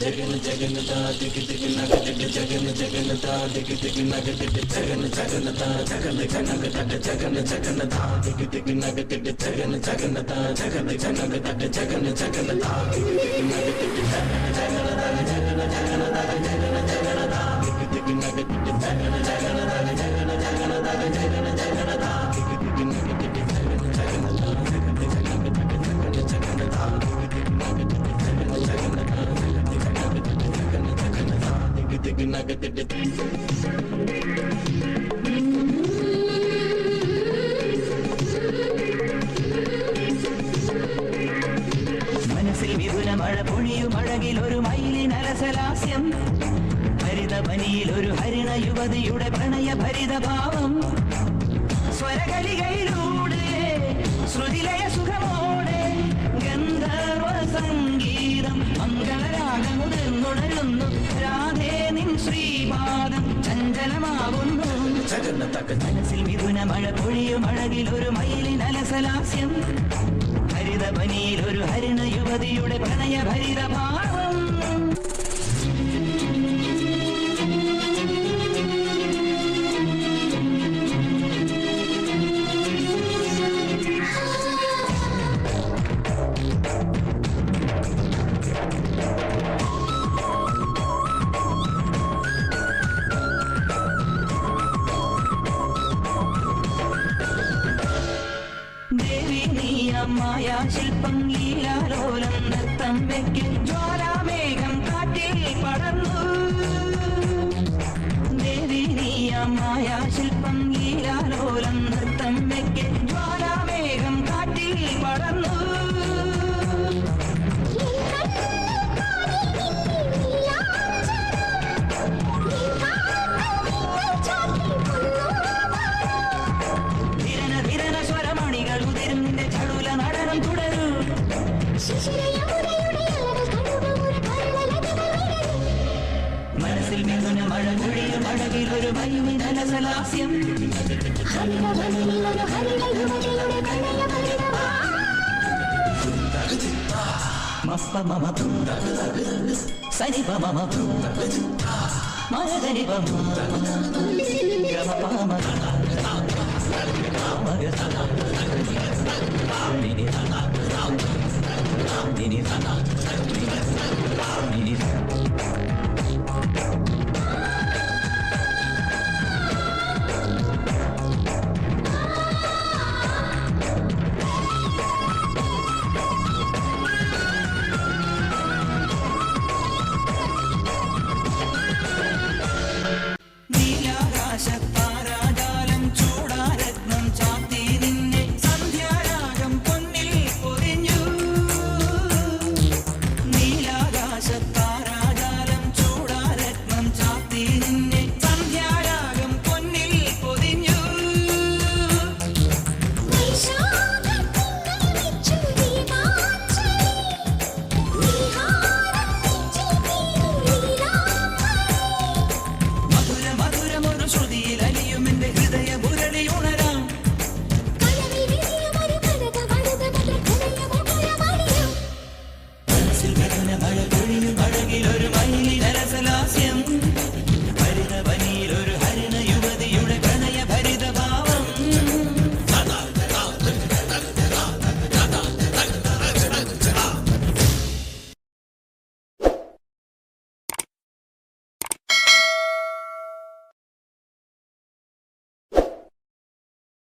జగన్ జగన్తా దిగ దిగ నగ దిగ జగన్ జగన్తా దిగ దిగ నగ దిగ జగన్ జగన్తా జగన్ జనగ దడ జగన్ జగన్తా దిగ దిగ నగ దిగ జగన్ జగన్తా జగన్ జనగ దడ జగన్ జగన్తా దిగ దిగ నగ దిగ జగన్ జగన్ జగన్ జగన్ മനസ്സിൽ വിപുല മഴ പൊഴിയും അഴകിൽ ഒരു മയിലിൻ അലസലാസ്യം. ഹരിതപനിയിൽ ഒരു ഹരിണ യുവതിയുടെ പ്രണയ ഭരിതഭാവം സ്വരകലികയിലൂടെ ശ്രുതിലയ സുഖമോടെ ഗന്ധർവ സംഗീതം മംഗളരാഗമുതിർന്നുണരുന്നു ചഞ്ചലമാവുന്നു മനസ്സിൽ മിഥുന മഴ പൊഴിയും അഴകിൽ ഒരു മയിലിൻ അലസലാസ്യം. ഹരിതപനിയിൽ ഒരു ഹരിണ യുവതിയുടെ പ്രണയ ഭരിതഭാവം നീയമ്മായ ശില്പം ലീലാലോലം നൃത്തം വെക്കും ജ്വാലാമേഘം കാറ്റിൽ പടർന്നു. ദേവി നീയമ്മായ ശില്പം ലീലാലോലം നൃത്തം വെക്കും മനസ്സിൽ മിഥുന മഴ പൊഴിയും അഴകിൽ ഒരു മയുമിനലസലാസ്യം മപ്പ മമ സനി പ മമ മരതനി പ ഗമ മഗ Gracias. അഴകന മഴ